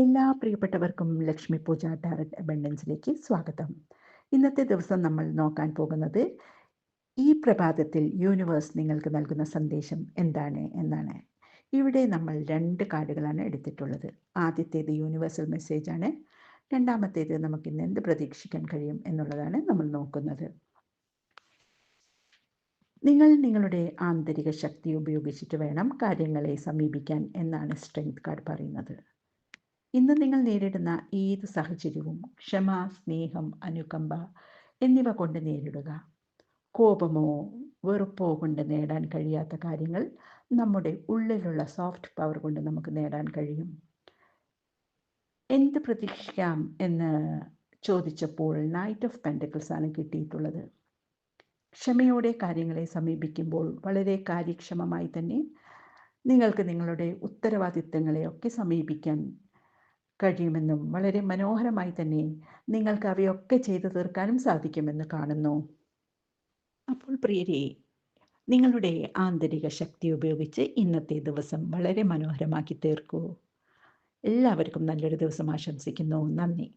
എല്ലാ പ്രിയപ്പെട്ടവർക്കും ലക്ഷ്മി പൂജ ഡയറക്റ്റ് അബൻഡൻസിലേക്ക് സ്വാഗതം. ഇന്നത്തെ ദിവസം നമ്മൾ നോക്കാൻ പോകുന്നത് ഈ പ്രഭാതത്തിൽ യൂണിവേഴ്സ് നിങ്ങൾക്ക് നൽകുന്ന സന്ദേശം എന്താണ് എന്നാണ്. ഇവിടെ നമ്മൾ രണ്ട് കാർഡുകളാണ് എടുത്തിട്ടുള്ളത്. ആദ്യത്തേത് യൂണിവേഴ്സൽ മെസ്സേജ് ആണ്. രണ്ടാമത്തേത് നമുക്ക് ഇന്ന് എന്ത് പ്രതീക്ഷിക്കാൻ കഴിയും എന്നുള്ളതാണ് നമ്മൾ നോക്കുന്നത്. നിങ്ങൾ നിങ്ങളുടെ ആന്തരിക ശക്തി ഉപയോഗിച്ചിട്ട് വേണം കാര്യങ്ങളെ സമീപിക്കാൻ എന്നാണ് സ്ട്രെങ്ത് കാർഡ് പറയുന്നത്. ഇന്ന് നിങ്ങൾ നേരിടുന്ന ഏത് സാഹചര്യവും ക്ഷമ സ്നേഹം അനുകമ്പ എന്നിവ കൊണ്ട് നേരിടുക. കോപമോ വെറുപ്പോ കൊണ്ട് നേടാൻ കഴിയാത്ത കാര്യങ്ങൾ നമ്മുടെ ഉള്ളിലുള്ള സോഫ്റ്റ് പവർ കൊണ്ട് നമുക്ക് നേടാൻ കഴിയും. എന്ത് പ്രതീക്ഷിക്കാം എന്ന് ചോദിച്ചപ്പോൾ നൈറ്റ് ഓഫ് പെന്റക്കിൾസ് ആണ് കിട്ടിയിട്ടുള്ളത്. ക്ഷമയോടെ കാര്യങ്ങളെ സമീപിക്കുമ്പോൾ വളരെ കാര്യക്ഷമമായി തന്നെ നിങ്ങൾക്ക് നിങ്ങളുടെ ഉത്തരവാദിത്തങ്ങളെയൊക്കെ സമീപിക്കാൻ കഴിയുമെന്നും വളരെ മനോഹരമായി തന്നെ നിങ്ങൾക്ക് അവയൊക്കെ ചെയ്തു തീർക്കാനും സാധിക്കുമെന്ന് കാണുന്നു. അപ്പോൾ പ്രിയരെ നിങ്ങളുടെ ആന്തരിക ശക്തി ഉപയോഗിച്ച് ഇന്നത്തെ ദിവസം വളരെ മനോഹരമാക്കി തീർക്കൂ. എല്ലാവർക്കും നല്ലൊരു ദിവസം ആശംസിക്കുന്നു. നന്ദി.